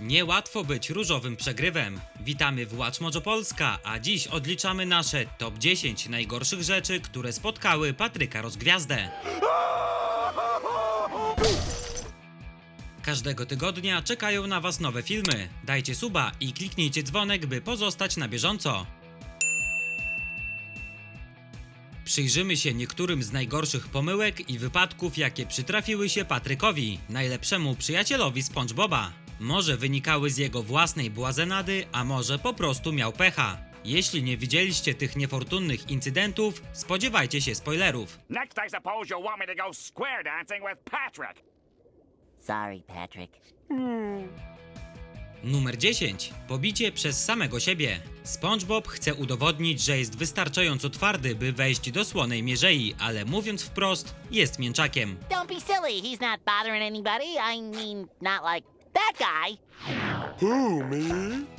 Niełatwo być różowym przegrywem. Witamy w Watch Polska, a dziś odliczamy nasze top 10 najgorszych rzeczy, które spotkały Patryka Rozgwiazdę. Każdego tygodnia czekają na Was nowe filmy. Dajcie suba i kliknijcie dzwonek, by pozostać na bieżąco. Przyjrzymy się niektórym z najgorszych pomyłek i wypadków, jakie przytrafiły się Patrykowi, najlepszemu przyjacielowi SpongeBoba. Może wynikały z jego własnej błazenady, a może po prostu miał pecha. Jeśli nie widzieliście tych niefortunnych incydentów, spodziewajcie się spoilerów. Next, I suppose you'll want me to go square dancing with Patrick. Sorry, Patrick. Numer 10. Pobicie przez samego siebie. SpongeBob chce udowodnić, że jest wystarczająco twardy, by wejść do słonej mierzei, ale mówiąc wprost, jest mięczakiem. Don't be silly. He's not bothering anybody. I mean, not like that guy.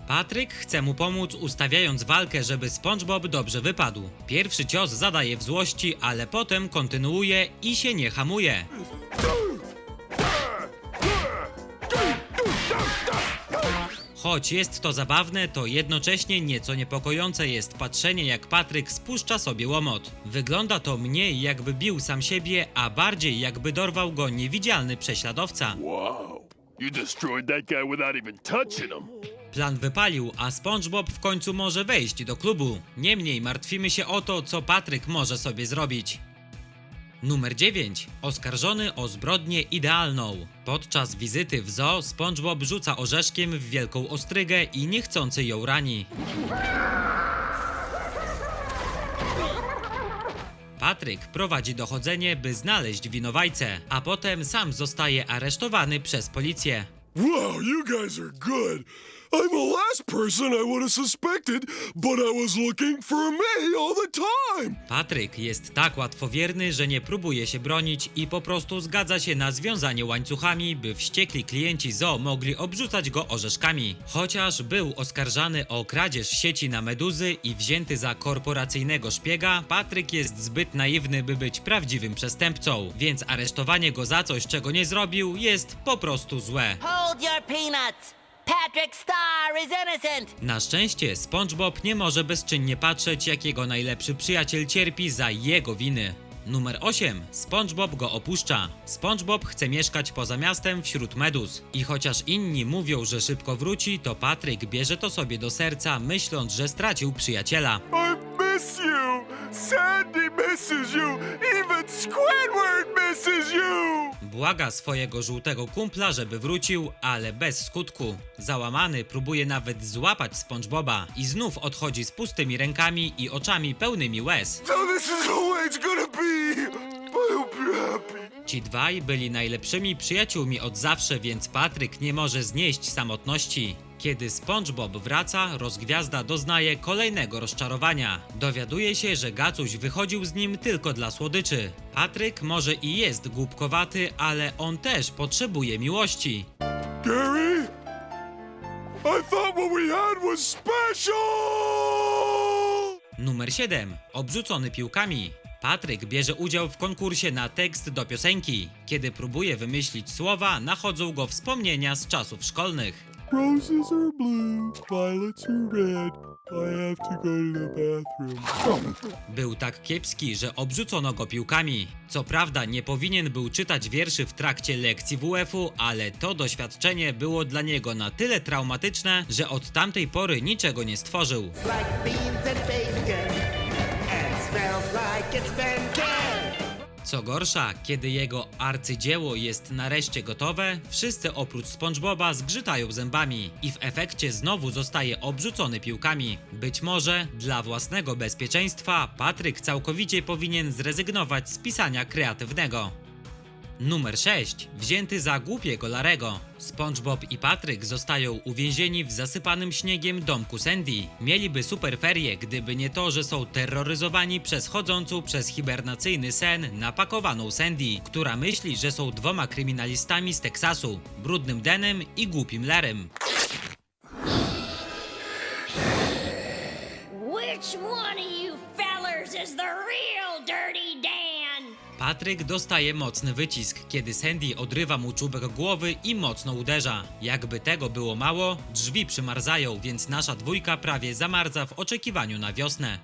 Patryk chce mu pomóc, ustawiając walkę, żeby SpongeBob dobrze wypadł. Pierwszy cios zadaje w złości, ale potem kontynuuje i się nie hamuje. Choć jest to zabawne, to jednocześnie nieco niepokojące jest patrzenie, jak Patryk spuszcza sobie łomot. Wygląda to mniej jakby bił sam siebie, a bardziej jakby dorwał go niewidzialny prześladowca. Wow. You destroyed that guy without even touching him. Plan wypalił, a SpongeBob w końcu może wejść do klubu. Niemniej martwimy się o to, co Patryk może sobie zrobić. Numer 9. Oskarżony o zbrodnię idealną. Podczas wizyty w zoo SpongeBob rzuca orzeszkiem w wielką ostrygę i niechcący ją rani. Patryk prowadzi dochodzenie, by znaleźć winowajcę, a potem sam zostaje aresztowany przez policję. Wow, you guys are good. I'm the last person I would have suspected, but I was looking for me all the time. Patryk jest tak łatwowierny, że nie próbuje się bronić i po prostu zgadza się na związanie łańcuchami, by wściekli klienci zoo mogli obrzucać go orzeszkami. Chociaż był oskarżany o kradzież sieci na meduzy i wzięty za korporacyjnego szpiega, Patryk jest zbyt naiwny, by być prawdziwym przestępcą, więc aresztowanie go za coś, czego nie zrobił, jest po prostu złe. Hold your peanuts. Patrick Star is innocent. Na szczęście SpongeBob nie może bezczynnie patrzeć, jak jego najlepszy przyjaciel cierpi za jego winy. Numer 8. SpongeBob go opuszcza. SpongeBob chce mieszkać poza miastem wśród meduz. I chociaż inni mówią, że szybko wróci, to Patryk bierze to sobie do serca, myśląc, że stracił przyjaciela. I miss you. Sandy Błaga swojego żółtego kumpla, żeby wrócił, ale bez skutku. Załamany próbuje nawet złapać SpongeBoba i znów odchodzi z pustymi rękami i oczami pełnymi łez. So this is it's gonna be. Ci dwaj byli najlepszymi przyjaciółmi od zawsze, więc Patryk nie może znieść samotności. Kiedy SpongeBob wraca, rozgwiazda doznaje kolejnego rozczarowania. Dowiaduje się, że Gacuś wychodził z nim tylko dla słodyczy. Patryk może i jest głupkowaty, ale on też potrzebuje miłości. Gary, I thought what we had was special. Numer 7. Obrzucony piłkami. Patryk bierze udział w konkursie na tekst do piosenki. Kiedy próbuje wymyślić słowa, nachodzą go wspomnienia z czasów szkolnych. Roses are blue, violets are red. I have to go to the bathroom. Był tak kiepski, że obrzucono go piłkami. Co prawda nie powinien był czytać wierszy w trakcie lekcji WF-u, ale to doświadczenie było dla niego na tyle traumatyczne, że od tamtej pory niczego nie stworzył. like Co gorsza, kiedy jego arcydzieło jest nareszcie gotowe, wszyscy oprócz SpongeBoba zgrzytają zębami i w efekcie znowu zostaje obrzucony piłkami. Być może dla własnego bezpieczeństwa Patryk całkowicie powinien zrezygnować z pisania kreatywnego. Numer 6. Wzięty za głupiego Larego. SpongeBob i Patryk zostają uwięzieni w zasypanym śniegiem domku Sandy. Mieliby super ferie, gdyby nie to, że są terroryzowani przez chodzącą przez hibernacyjny sen napakowaną Sandy, która myśli, że są dwoma kryminalistami z Teksasu, brudnym Denem i głupim Larem. Which one Patryk dostaje mocny wycisk, kiedy Sandy odrywa mu czubek głowy i mocno uderza. Jakby tego było mało, drzwi przymarzają, więc nasza dwójka prawie zamarza w oczekiwaniu na wiosnę.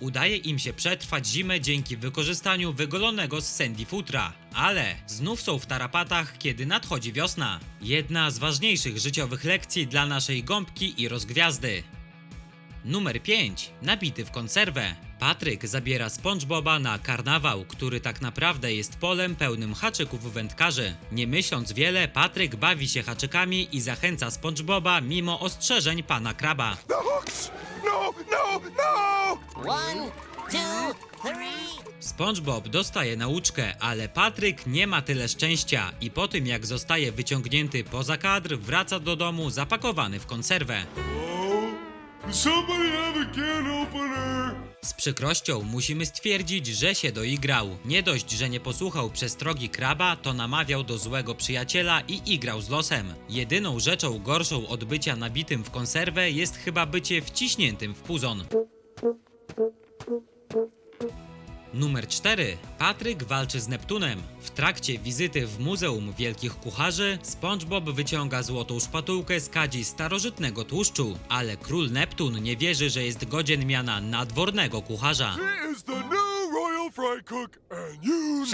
Udaje im się przetrwać zimę dzięki wykorzystaniu wygolonego z Sandy futra, ale znów są w tarapatach, kiedy nadchodzi wiosna. Jedna z ważniejszych życiowych lekcji dla naszej gąbki i rozgwiazdy. Numer 5. Nabity w konserwę. Patryk zabiera SpongeBoba na karnawał, który tak naprawdę jest polem pełnym haczyków wędkarzy. Nie myśląc wiele, Patryk bawi się haczykami i zachęca SpongeBoba mimo ostrzeżeń pana kraba. The hooks! No, no, no! One, two, three. SpongeBob dostaje nauczkę, ale Patryk nie ma tyle szczęścia i po tym jak zostaje wyciągnięty poza kadr, wraca do domu zapakowany w konserwę. Z przykrością musimy stwierdzić, że się doigrał. Nie dość, że nie posłuchał przestrogi kraba, to namawiał do złego przyjaciela i igrał z losem. Jedyną rzeczą gorszą od bycia nabitym w konserwę jest chyba bycie wciśniętym w puzon. Numer 4. Patryk walczy z Neptunem. W trakcie wizyty w Muzeum Wielkich Kucharzy SpongeBob wyciąga złotą szpatułkę z kadzi starożytnego tłuszczu, ale król Neptun nie wierzy, że jest godzien miana nadwornego kucharza. He is the new royal fry cook, and you...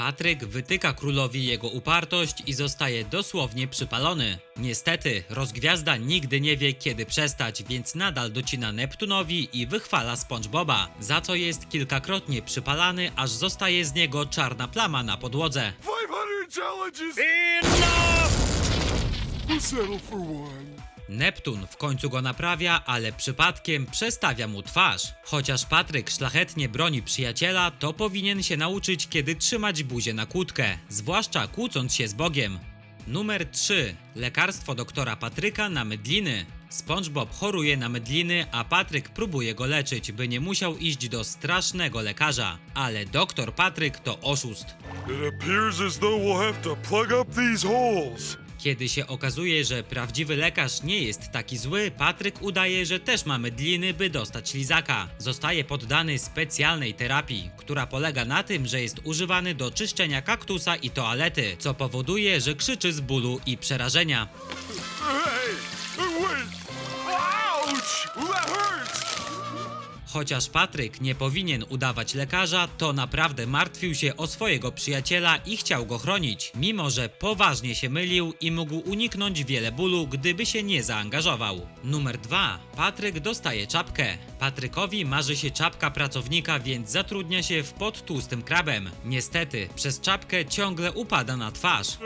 Patryk wytyka królowi jego upartość i zostaje dosłownie przypalony. Niestety, rozgwiazda nigdy nie wie kiedy przestać, więc nadal docina Neptunowi i wychwala SpongeBoba, za co jest kilkakrotnie przypalany, aż zostaje z niego czarna plama na podłodze. 500 challenges! Enough! We'll settle for one. Neptun w końcu go naprawia, ale przypadkiem przestawia mu twarz. Chociaż Patryk szlachetnie broni przyjaciela, to powinien się nauczyć, kiedy trzymać buzię na kłódkę, zwłaszcza kłócąc się z Bogiem. Numer 3. Lekarstwo doktora Patryka na mydliny. SpongeBob choruje na mydliny, a Patryk próbuje go leczyć, by nie musiał iść do strasznego lekarza. Ale doktor Patryk to oszust. It appears as though we'll have to plug up these holes. Kiedy się okazuje, że prawdziwy lekarz nie jest taki zły, Patryk udaje, że też ma mydliny, by dostać lizaka. Zostaje poddany specjalnej terapii, która polega na tym, że jest używany do czyszczenia kaktusa i toalety, co powoduje, że krzyczy z bólu i przerażenia. Hey! Ouch! Chociaż Patryk nie powinien udawać lekarza, to naprawdę martwił się o swojego przyjaciela i chciał go chronić, mimo że poważnie się mylił i mógł uniknąć wiele bólu, gdyby się nie zaangażował. Numer 2. Patryk dostaje czapkę. Patrykowi marzy się czapka pracownika, więc zatrudnia się w pod tłustym krabem. Niestety, przez czapkę ciągle upada na twarz.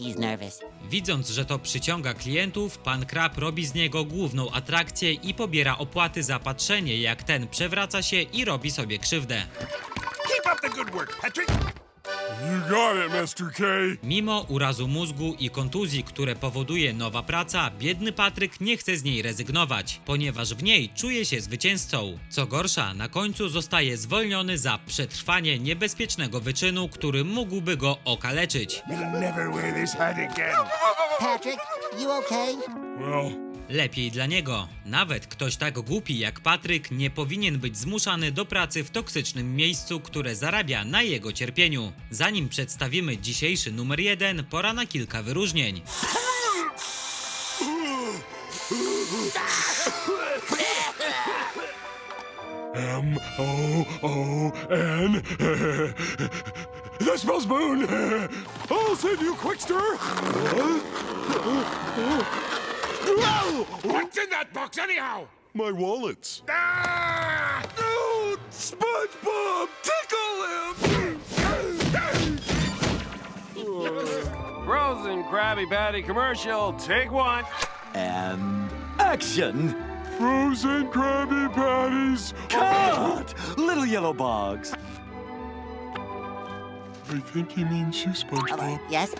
He's nervous. Widząc, że to przyciąga klientów, pan Krab robi z niego główną atrakcję i pobiera opłaty za patrzenie, jak ten przewraca się i robi sobie krzywdę. Keep up the good work, Patrick! You got it, Mr. K. Mimo urazu mózgu i kontuzji, które powoduje nowa praca, biedny Patryk nie chce z niej rezygnować, ponieważ w niej czuje się zwycięzcą. Co gorsza, na końcu zostaje zwolniony za przetrwanie niebezpiecznego wyczynu, który mógłby go okaleczyć. You'll never wear this hat again. Patrick, you okay? Well, Lepiej dla niego. Nawet ktoś tak głupi jak Patryk nie powinien być zmuszany do pracy w toksycznym miejscu, które zarabia na jego cierpieniu. Zanim przedstawimy dzisiejszy numer jeden, pora na kilka wyróżnień. M O O N. That spells moon. I'll save you, Quickster. What's in that box, anyhow? My wallets. Ah! No, SpongeBob, tickle him. Frozen Krabby Patty commercial, take one. And action! Frozen Krabby Patties. Cut! Little yellow bugs. I think he means you, SpongeBob. Yes?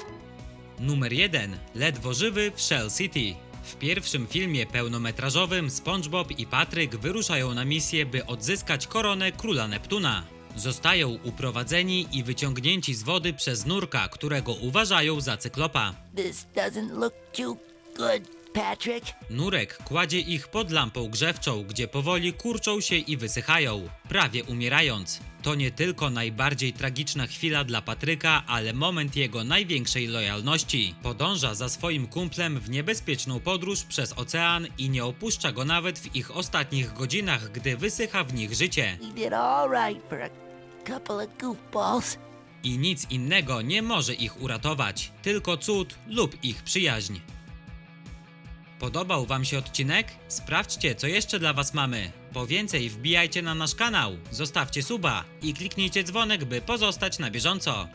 Numer 1. Ledwo żywy w Shell City. W pierwszym filmie pełnometrażowym SpongeBob i Patryk wyruszają na misję, by odzyskać koronę króla Neptuna. Zostają uprowadzeni i wyciągnięci z wody przez nurka, którego uważają za cyklopa. This doesn't look too good. Patrick? Nurek kładzie ich pod lampą grzewczą, gdzie powoli kurczą się i wysychają, prawie umierając. To nie tylko najbardziej tragiczna chwila dla Patryka, ale moment jego największej lojalności. Podąża za swoim kumplem w niebezpieczną podróż przez ocean i nie opuszcza go nawet w ich ostatnich godzinach, gdy wysycha w nich życie. You did all right for a couple of goofballs. I nic innego nie może ich uratować, tylko cud lub ich przyjaźń. Podobał Wam się odcinek? Sprawdźcie, co jeszcze dla Was mamy. Po więcej wbijajcie na nasz kanał, zostawcie suba i kliknijcie dzwonek, by pozostać na bieżąco.